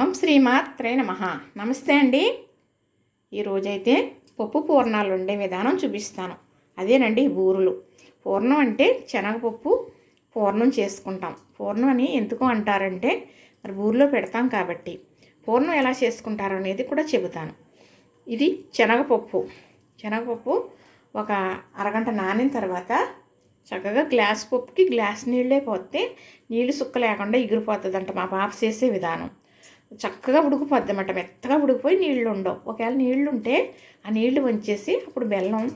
ఓం శ్రీమాత్రే నమ. నమస్తే అండి. ఈరోజైతే పప్పు పూర్ణాలు ఉండే విధానం చూపిస్తాను. అదేనండి బూరులు. పూర్ణం అంటే శనగపప్పు పూర్ణం చేసుకుంటాం. పూర్ణం అని ఎందుకు అంటారంటే మరి బూరిలో పెడతాం కాబట్టి. పూర్ణం ఎలా చేసుకుంటారు అనేది కూడా చెబుతాను. ఇది శనగపప్పు. శనగపప్పు ఒక అరగంట నానిన తర్వాత చక్కగా గ్లాస్ పప్పుకి గ్లాస్ నీళ్ళే పోతే నీళ్ళు సుక్క లేకుండా ఎగిరిపోతుందంట మా పాప చేసే విధానం. చక్కగా ఉడికిపోద్ది అనమాట మెత్తగా ఉడికిపోయి నీళ్ళు ఉండవు. ఒకవేళ నీళ్ళు ఉంటే ఆ నీళ్ళు వంచేసి అప్పుడు బెల్లం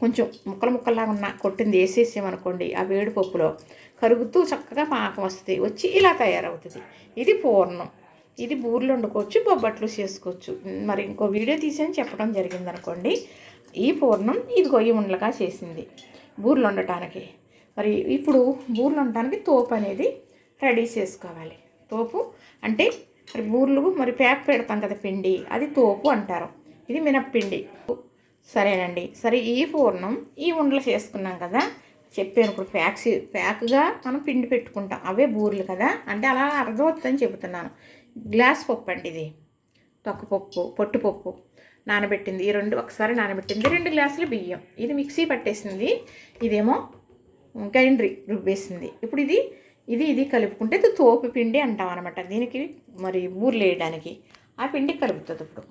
కొంచెం ముక్కలు ముక్కల్లాగా ఉన్న కొట్టింది వేసేసామనుకోండి ఆ వేడి పప్పులో కరుగుతూ చక్కగా పాకం వస్తుంది. వచ్చి ఇలా తయారవుతుంది. ఇది పూర్ణం. ఇది బూర్లు వండుకోవచ్చు బొబ్బట్లు చేసుకోవచ్చు. మరి ఇంకో వీడియో తీసి చెప్పడం జరిగింది అనుకోండి ఈ పూర్ణం ఇది గొయ్యి ఉండలుగా చేసింది బూర్లు వండటానికి. మరి ఇప్పుడు బూర్లు వండటానికి తోపు అనేది రెడీ చేసుకోవాలి. తోపు అంటే మరి బూర్లు మరి ప్యాక్ పెడతాం కదా పిండి అది తోపు అంటారు. ఇది మినప్పిండి సరేనండి. సరే ఈ పూర్ణం ఈ ఉండలు చేసుకున్నాం కదా. చెప్పాను ఇప్పుడు ప్యాక్స్ ప్యాక్గా మనం పిండి పెట్టుకుంటాం. అవే బూర్లు కదా. అంటే అలా అర్థమవుతుందని చెబుతున్నాను. గ్లాస్ పప్పు అండి ఇది. తొక్కపప్పు పొట్టుపప్పు నానబెట్టింది. ఈ రెండు ఒకసారి నానబెట్టింది. రెండు గ్లాసులు బియ్యం. ఇది మిక్సీ పట్టేసింది. ఇదేమో గ్రైండరీ రుబ్బేసింది. ఇప్పుడు ఇది ఇది ఇది కలుపుకుంటే ఇది తోపు పిండి అంటాం అనమాట దీనికి మరి బూర్లు వేయడానికి ఆ పిండి కలుపుతుంది ఇప్పుడు.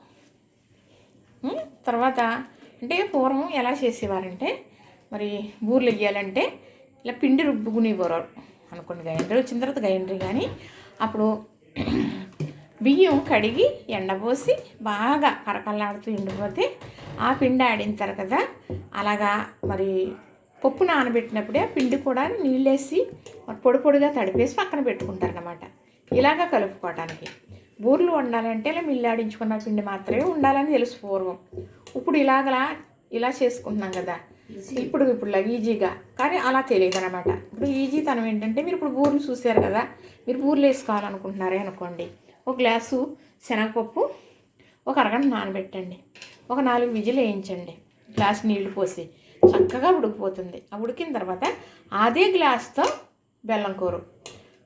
తర్వాత అంటే పూర్వం ఎలా చేసేవారంటే మరి బూర్లు వేయాలంటే ఇలా పిండి రుబ్బుకునేవారు అనుకోండి గ్రైండర్ వచ్చిన తర్వాత గ్రైండర్ కానీ అప్పుడు బియ్యం కడిగి ఎండపోసి బాగా కరకల్లాడుతూ ఎండిపోతే ఆ పిండి ఆడింటారు కదా అలాగా మరి పప్పు నానబెట్టినప్పుడే ఆ పిండి కూడా నీళ్ళేసి పొడి పొడిగా తడిపేసి పక్కన పెట్టుకుంటారనమాట ఇలాగా కలుపుకోవడానికి బూర్లు వండాలంటే ఇలా మిల్లాడించుకున్న పిండి మాత్రమే ఉండాలని తెలుసు పూర్వం. ఇప్పుడు ఇలాగలా ఇలా చేసుకుంటున్నాం కదా. ఇప్పుడు ఇప్పుడు ఈజీగా. కానీ అలా తెలియదు అనమాట ఇప్పుడు ఈజీ తనం ఏంటంటే మీరు ఇప్పుడు బూర్లు చూసారు కదా. మీరు బూర్లు వేసుకోవాలనుకుంటున్నారే అనుకోండి. ఒక గ్లాసు శనగపప్పు ఒక అరగంట నానబెట్టండి. ఒక నాలుగు విజిల్ వేయించండి. గ్లాస్ నీళ్ళు పోసి. చక్కగా ఉడికిపోతుంది. ఆ ఉడికిన తర్వాత అదే గ్లాస్తో బెల్లం కూర.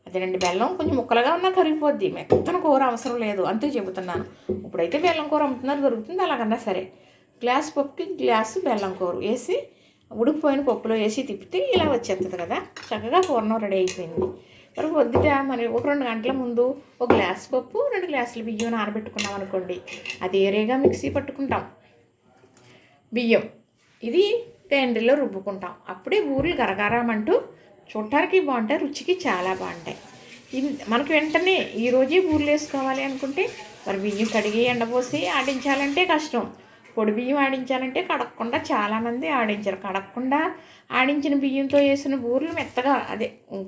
అదేనండి బెల్లం కొంచెం ముక్కలుగా ఉన్నా కరిగిపోద్ది. మెత్తన కూర అవసరం లేదు అంతే చెబుతున్నాను. ఇప్పుడైతే బెల్లం కూర అమ్ముతున్నారు దొరుకుతుంది అలాగన్నా సరే. గ్లాస్ పప్పుకి గ్లాసు బెల్లం కూర వేసి ఉడికిపోయిన పప్పులో వేసి తిప్పితే ఇలా వచ్చేస్తుంది కదా. చక్కగా పూర్ణం రెడీ అయిపోయింది. మరి పొద్దుట మరి ఒక రెండు గంటల ముందు ఒక గ్లాస్ పప్పు రెండు గ్లాసులు బియ్యం నానబెట్టుకున్నాం అనుకోండి. అది ఏరేగా మిక్సీ పట్టుకుంటాం. బియ్యం. ఇది గ్రైండర్లో రుబ్బుకుంటాం. అప్పుడే ఊర్లు గరగరామంటూ చూడటానికి బాగుంటాయి రుచికి చాలా బాగుంటాయి. ఇది మనకి వెంటనే ఈరోజే బూరెలు వేసుకోవాలి అనుకుంటే మరి బియ్యం కడిగి ఎండపోసి ఆడించాలంటే కష్టం. పొడి బియ్యం ఆడించాలంటే కడగకుండా చాలామంది ఆడించారు. కడగకుండా ఆడించిన బియ్యంతో వేసిన బూర్లు మెత్తగా అదే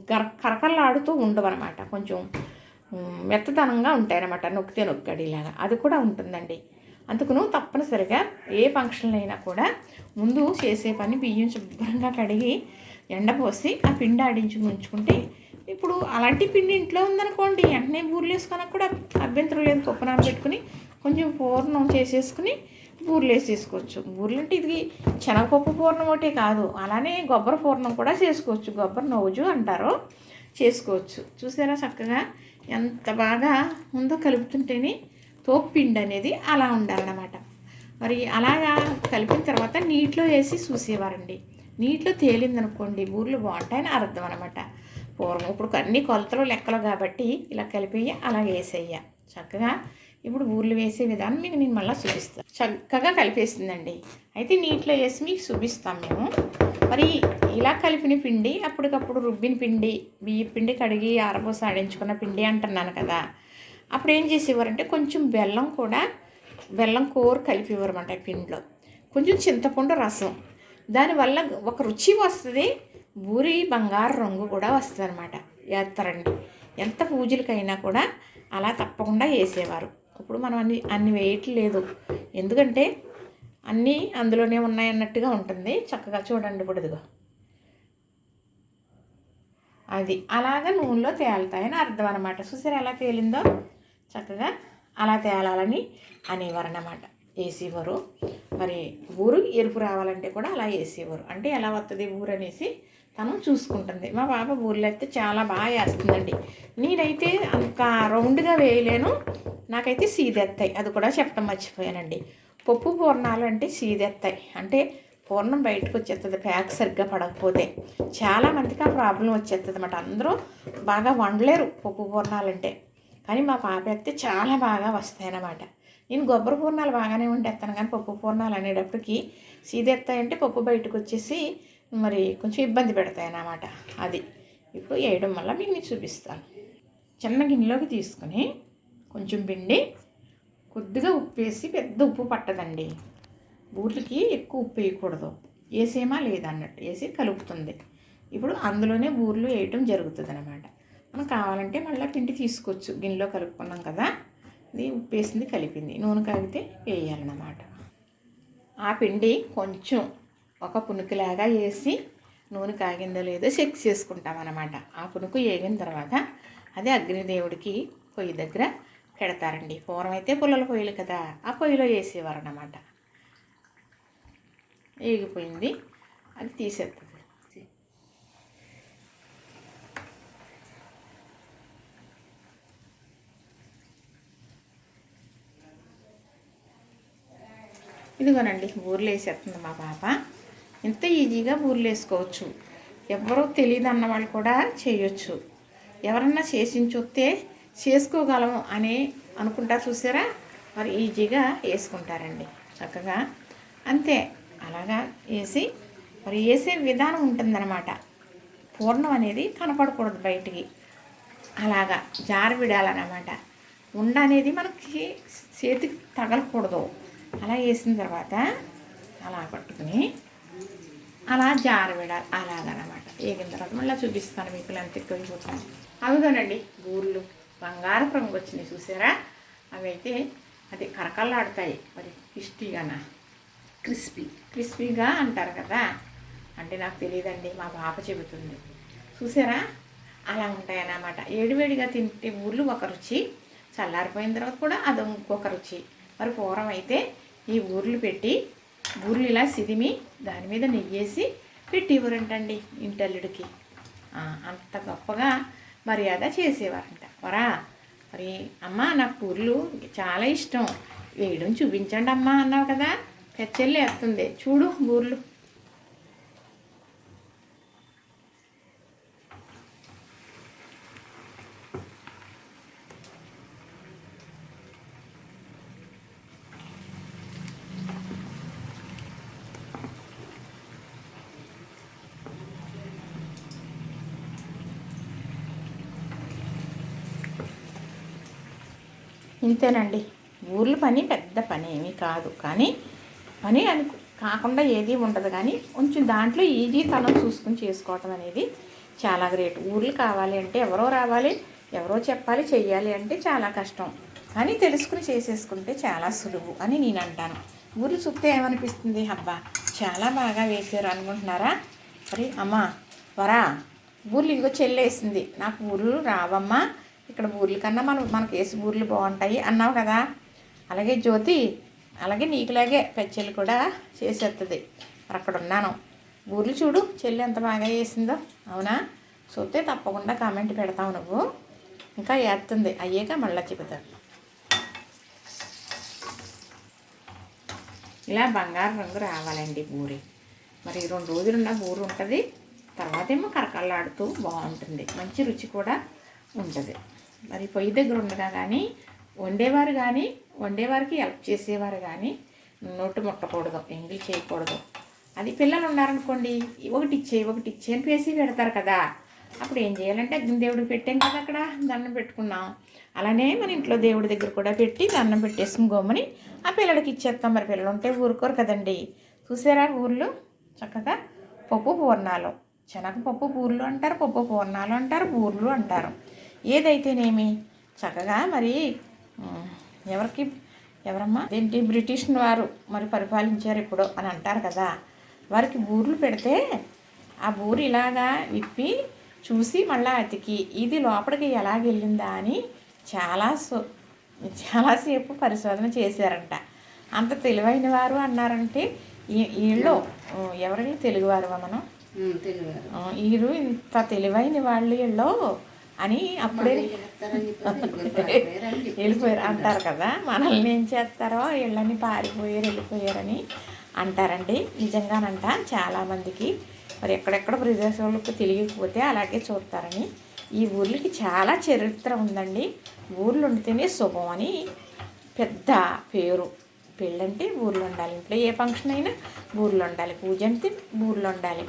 కర కరకల్లాడుతూ ఉండవన్నమాట. కొంచెం మెత్తదనంగా ఉంటాయన్నమాట. నొక్కితే నొక్కడిలాగా అది కూడా ఉంటుందండి. అందుకును తప్పనిసరిగా ఏ ఫంక్షన్లైనా అయినా కూడా ముందు చేసే పని బియ్యం శుభ్రంగా కడిగి ఎండపోసి ఆ పిండి ఆడించి ఉంచుకుంటే ఇప్పుడు అలాంటి పిండి ఇంట్లో ఉందనుకోండి వెంటనే బూర్లేసుకొని కూడా అభ్యంతరం లేదు. పప్పు పెట్టుకుని కొంచెం పూర్ణం చేసేసుకుని బూర్లు వేసేసుకోవచ్చు బూర్లు అంటే ఇది శనగపప్పు పూర్ణం ఒకటే కాదు అలానే గొబ్బర పూర్ణం కూడా చేసుకోవచ్చు. గొబ్బర నోజు అంటారు. చేసుకోవచ్చు. చూసారా చక్కగా? ఎంత బాగా ఉందో కలుపుతుంటేనే తోపు పిండి అనేది అలా ఉండాలన్నమాట. మరి అలాగా కలిపిన తర్వాత నీటిలో వేసి చూసేవారండి. నీటిలో తేలిందనుకోండి బూర్లు బాగుంటాయని అర్థం అనమాట పూర్వం ఇప్పుడు అన్ని కొలతలు లెక్కలు కాబట్టి ఇలా కలిపేయ అలా వేసేయ చక్కగా ఇప్పుడు బూర్లు వేసే విధానం మీకు నేను మళ్ళీ చూపిస్తాను. చక్కగా కలిపేసిందండి. అయితే నీటిలో వేసి మీకు చూపిస్తాం మేము. మరి ఇలా కలిపిన పిండి అప్పటికప్పుడు రుబ్బిన పిండి బియ్య పిండి కడిగి ఆరబోసి ఆడించుకున్న పిండి అంటున్నాను కదా. అప్పుడు ఏం చేసేవారంటే కొంచెం బెల్లం కూడా బెల్లం కూర కలిపేవారన్నమాట ఈ పిండిలో. కొంచెం చింతపండు రసం. దానివల్ల ఒక రుచి వస్తుంది బూరి బంగారు రంగు కూడా వస్తుంది అనమాట వేస్తారండి ఎంత పూజలకైనా కూడా అలా తప్పకుండా వేసేవారు. ఇప్పుడు మనం అన్ని అన్ని వేయట్లేదు. ఎందుకంటే అన్నీ అందులోనే ఉన్నాయన్నట్టుగా ఉంటుంది. చక్కగా చూడండి ఇప్పుడు ఇదిగో అది. అలాగా నూనెలో తేలుతాయని అర్థం అనమాట చూసారు ఎలా తేలిందో? చక్కగా అలా తేలాలని అనేవారు అన్నమాట వేసేవారు మరి ఊరు ఎరుపు రావాలంటే కూడా అలా వేసేవారు అంటే ఎలా వస్తుంది ఊరు అనేసి తను చూసుకుంటుంది. మా పాప ఊర్లో అయితే చాలా బాగా వేస్తుందండి నేనైతే అంత రౌండ్గా వేయలేను. నాకైతే సీదెత్తాయి. అది కూడా చెప్పడం మర్చిపోయానండి. పప్పు పూర్ణాలు అంటే సీదెత్తాయి. అంటే పూర్ణం బయటకు వచ్చేస్తుంది ప్యాక్ సరిగ్గా పడకపోతే. చాలా మందికి ఆ ప్రాబ్లం వచ్చేస్తుంది అనమాట అందరూ బాగా వండలేరు పప్పు పూర్ణాలు అంటే కానీ మా పాప అయితే చాలా బాగా వస్తాయన్నమాట. నేను గొబ్బరి పూర్ణాలు బాగానే వండేస్తాను కానీ పప్పు పూర్ణాలు అనేటప్పటికి సీదెత్తాయంటే పప్పు బయటకు వచ్చేసి మరి కొంచెం ఇబ్బంది పెడతాయి అన్నమాట అది ఇప్పుడు వేయడం వల్ల మీకు నేను చూపిస్తాను. చిన్న గిన్నెలోకి తీసుకుని కొంచెం పిండి కొద్దిగా ఉప్పు వేసి పెద్ద ఉప్పు పట్టదండి. బూట్లకి ఎక్కువ ఉప్పు వేయకూడదు. వేసేమా లేదన్నట్టు వేసి కలుపుతుంది. ఇప్పుడు అందులోనే బూర్లు వేయటం జరుగుతుంది అన్నమాట మనం కావాలంటే మళ్ళీ పిండి తీసుకోవచ్చు. గిన్నెలో కలుపుకున్నాం కదా. ఇది ఉప్పు వేసింది కలిపింది. నూనె కాగితే వేయాలన్నమాట. ఆ పిండి కొంచెం ఒక పునుకులాగా వేసి నూనె కాగిందో లేదో చెక్ చేసుకుంటాం అన్నమాట ఆ పునుకు వేగిన తర్వాత అది అగ్నిదేవుడికి పొయ్యి దగ్గర పెడతారండి. పూర్వం అయితే పుల్లల పొయ్యిలు కదా ఆ పొయ్యిలో వేసేవారు అన్నమాట వేగిపోయింది. అది తీసేస్తుంది ఇదిగోనండి బూరెలు వేసేస్తుంది మా పాప. ఇంత ఈజీగా బూరెలు వేసుకోవచ్చు ఎవరో తెలియదు అన్న వాళ్ళు కూడా చేయొచ్చు. ఎవరన్నా చేసి చూస్తే చేసుకోగలము అని అనుకుంటారు చూసారా? మరి ఈజీగా వేసుకుంటారండి చక్కగా. అంతే అలాగా వేసి మరి వేసే విధానం ఉంటుందన్నమాట. పూర్ణం అనేది కనపడకూడదు బయటికి. అలాగా జారి విడాలన్నమాట. ఉండ అనేది మనకి చేతికి తగలకూడదు. అలా వేసిన తర్వాత అలా పట్టుకుని అలా జారి విడాలి అలాగనమాట వేగిన తర్వాత మళ్ళీ చూపిస్తాను మీకు ఎంత ఎక్కువైపోతాను అవిగానండి బూర్లు బంగారు రంగు వచ్చినాయి చూసారా? అవి అయితే అది కరకల్లాడుతాయి మరి క్రిస్పీగానా? క్రిస్పీ. క్రిస్పీగా అంటారు కదా? అంటే నాకు తెలియదండి. మా పాప చెబుతుంది. చూసారా? అలా ఉంటాయన్నమాట. ఏడివేడిగా తింటే ఊర్లు ఒక రుచి చల్లారిపోయిన తర్వాత కూడా అది ఇంకొక రుచి. మరి పూర్వం అయితే ఈ ఊర్లు పెట్టి ఊర్లు ఇలా సిదిమి దాని మీద నెయ్యేసి పెట్టేవారంటండి ఇంటల్లుడికి. అంత గొప్పగా మర్యాద చేసేవారంట. వరా మరి అమ్మ నాకు పూర్లు చాలా ఇష్టం. వేయడం చూపించండి అమ్మ అన్నావు కదా తెచ్చెల్లి వేస్తుంది. చూడు బూర్లు. ఇంతేనండి. ఊర్ల పని పెద్ద పని ఏమీ కాదు. కానీ పని అని కాకుండా ఏది ఉండదు. కానీ కొంచెం దాంట్లో ఈజీ తనం చూసుకుని చేసుకోవటం అనేది చాలా గ్రేట్. ఊర్లు కావాలి అంటే ఎవరో రావాలి ఎవరో చెప్పాలి చెయ్యాలి అంటే చాలా కష్టం. కానీ తెలుసుకుని చేసేసుకుంటే చాలా సులువు అని నేను అంటాను. ఊర్లు చూస్తే ఏమనిపిస్తుంది? అబ్బా చాలా బాగా వేసారు అనుకుంటున్నారా? మరి అమ్మా వరా ఊర్లు ఇదిగో చెల్లేసింది. నాకు ఊర్లు రావమ్మా ఇక్కడ ఊర్ల కన్నా మనం మనకి వేసి ఊర్లు బాగుంటాయి అన్నావు కదా. అలాగే జ్యోతి అలాగే నీకులాగే పెచ్చలు కూడా చేసేస్తుంది మరి అక్కడ ఉన్నాను. ఊర్లు చూడు చెల్లి ఎంత బాగా వేసిందో అవునా? చూస్తే తప్పకుండా కామెంట్ పెడతావు నువ్వు. ఇంకా వేస్తుంది అయ్యాక మళ్ళీ చెబుతాను ఇలా బంగారు రంగు రావాలండి బూరి. మరి రెండు రోజులు ఉన్న బూరు ఉంటుంది. తర్వాత ఏమో కరకల్లాడుతూ బాగుంటుంది. మంచి రుచి కూడా ఉంటుంది. మరి పొయ్యి దగ్గర ఉండగా కానీ వండేవారు కానీ వండేవారికి హెల్ప్ చేసేవారు కానీ నోటు ముట్టకూడదు ఎంగిల్ చేయకూడదు. అది పిల్లలు ఉన్నారనుకోండి ఒకటి ఇచ్చే ఒకటి ఇచ్చే అని పేసి పెడతారు కదా. అప్పుడు ఏం చేయాలంటే అగ్ని దేవుడికి పెట్టాం కదా అక్కడ దండం పెట్టుకున్నాం. అలానే మన ఇంట్లో దేవుడి దగ్గర కూడా పెట్టి దండం పెట్టేసుకుని గోమని ఆ పిల్లడికి ఇచ్చేస్తాం. మరి పిల్లలు ఉంటే ఊరుకోరు కదండి. చూసారా ఊర్లు? చక్కగా పప్పు పూర్ణాలు. శనగపప్పు బూర్లు అంటారు పప్పు పూర్ణాలు అంటారు బూర్లు అంటారు. ఏదైతేనేమి? చక్కగా మరి ఎవరికి ఎవరమ్మా? ఏంటి బ్రిటిష్ వారు మరి పరిపాలించారు ఇప్పుడు అని అంటారు కదా. వారికి బూర్లు పెడితే ఆ బూరు ఇలాగా విప్పి చూసి మళ్ళీ అతికి ఇది లోపలికి ఎలాగ వెళ్ళిందా అని చాలా సో చాలాసేపు పరిశోధన చేశారంట. అంత తెలివైన వారు అన్నారంటే ఈ- వీళ్ళు ఎవరి తెలుగువారు. మనం వీరు ఇంత తెలివైన వాళ్ళు వీళ్ళు అని అప్పుడే వెళ్ళిపోయారు. అంటారు కదా మనల్ని ఏం చేస్తారో వీళ్ళని పారిపోయారు వెళ్ళిపోయారని అంటారండి. నిజంగానంట చాలామందికి. మరి ఎక్కడెక్కడ ప్రదేశాలకు తెలియకపోతే అలాగే చూస్తారని. ఈ ఊర్లకి చాలా చరిత్ర ఉందండి. ఊర్లు ఉండితేనే శుభం అని పెద్ద పేరు. పెళ్ళంటే ఊర్లో ఉండాలి ఇంట్లో ఏ ఫంక్షన్ అయినా ఊర్లో ఉండాలి పూజ అంటే ఊర్లో ఉండాలి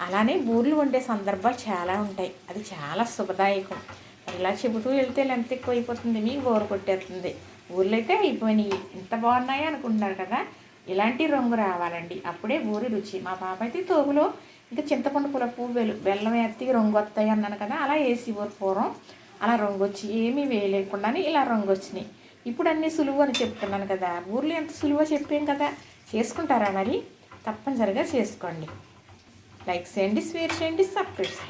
అలానే ఊర్లు వండే సందర్భాలు చాలా ఉంటాయి. అది చాలా శుభదాయకం. ఇలా చెబుతూ వెళ్తే లెంత్ ఎక్కువ అయిపోతుంది. మీకు బోరు కొట్టేస్తుంది. ఊర్లో అయితే అయిపోయినాయి. ఇంత బాగున్నాయి అనుకుంటున్నారు కదా? ఇలాంటి రంగు రావాలండి. అప్పుడే ఊరి రుచి. మా పాప అయితే తోగులో ఇంకా చింతపండు పులపు వెలు బెల్లం ఎత్తి రంగు వస్తాయి అన్నాను కదా? అలా వేసి ఊరు పూర్వం. అలా రంగు వచ్చి ఏమీ వేయలేకుండానే ఇలా రంగు వచ్చినాయి. ఇప్పుడు అన్నీ సులువు అని చెప్తున్నాను కదా. ఊర్లో ఎంత సులువో చెప్పాం కదా. చేసుకుంటారా మరి? తప్పనిసరిగా చేసుకోండి. లైక్ చేయండి షేర్ చేయండి సబ్స్క్రైబ్ చేయండి.